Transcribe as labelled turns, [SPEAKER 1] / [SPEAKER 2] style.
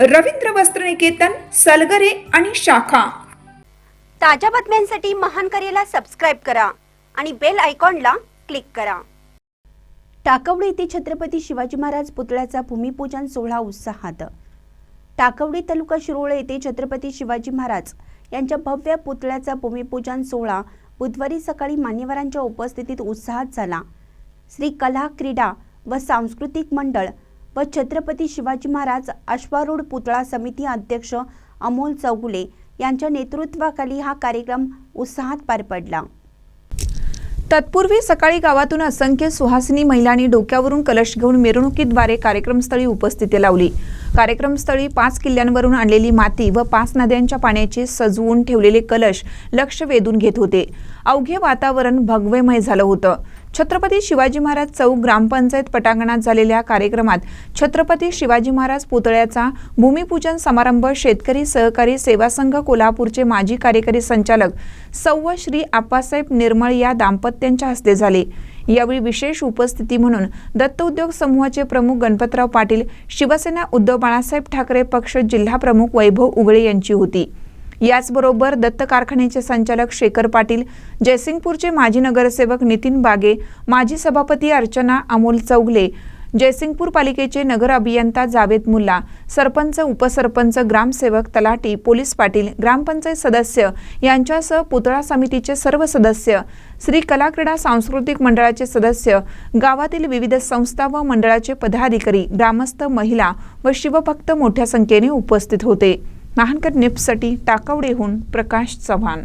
[SPEAKER 1] रवींद्र वस्त्रनिकेतन सलगरे आणि शाखा.
[SPEAKER 2] ताज्या बातम्यांसाठी महान करेला सबस्क्राईब करा आणि बेल आयकॉनला क्लिक करा. टाकवडे येथे छत्रपती शिवाजी महाराज पुतळ्याचा भूमिपूजन सोहळा उत्साहात. टाकवडी तालुका शिरोळे येथे छत्रपती शिवाजी महाराज यांच्या भव्य पुतळ्याचा भूमिपूजन सोहळा बुधवारी सकाळी मान्यवरांच्या उपस्थितीत उत्साहात झाला. श्री कला क्रीडा व सांस्कृतिक मंडळ व छत्रपती शिवाजी महाराज अश्वारूढ पुतळा समिती अध्यक्ष अमोल चौगुले यांच्या नेतृत्वाखाली हा कार्यक्रम उत्साहात पार पडला.
[SPEAKER 1] तत्पूर्वी सकाळी गावातून असंख्य सुहासिनी महिलांनी डोक्यावरून कलश घेऊन मिरवणुकीद्वारे कार्यक्रमस्थळी उपस्थिती लावली. कार्यक्रमस्थळी पाच किल्ल्यांवरून आणलेली माती व पाच नद्यांच्या पाण्याचे सजवून ठेवलेले कलश लक्ष वेधून घेत होते. अवघे वातावरण भगवेमय झालं होतं. छत्रपती शिवाजी महाराज चौक ग्रामपंचायत पटांगणात झालेल्या कार्यक्रमात छत्रपती शिवाजी महाराज पुतळ्याचा भूमिपूजन समारंभ शेतकरी सहकारी सेवा संघ कोल्हापूरचे माजी कार्यकारी संचालक सौव श्री आप्पासाहेब निर्मळ या दाम्पत्यांच्या हस्ते झाले. यावेळी विशेष उपस्थिती म्हणून दत्त उद्योग समूहाचे प्रमुख गणपतराव पाटील शिवसेना उद्धव बाळासाहेब ठाकरे पक्ष जिल्हा प्रमुख वैभव उगळे यांची होती. याचबरोबर दत्त कारखान्याचे संचालक शेखर पाटील जयसिंगपूरचे माजी नगरसेवक नितीन बागे माजी सभापती अर्चना अमोल चौगले जयसिंगपूर पालिकेचे नगर अभियंता जावेद मुल्ला सरपंच उपसरपंच ग्रामसेवक तलाटी पोलीस पाटील ग्रामपंचायत सदस्य यांच्यासह पुतळा समितीचे सर्व सदस्य श्री कला क्रीडा सांस्कृतिक मंडळाचे सदस्य गावातील विविध संस्था व मंडळाचे पदाधिकारी ग्रामस्थ महिला व शिवभक्त मोठ्या संख्येने उपस्थित होते. महानकर निप्ससाठी टाकवडेहून प्रकाश चव्हाण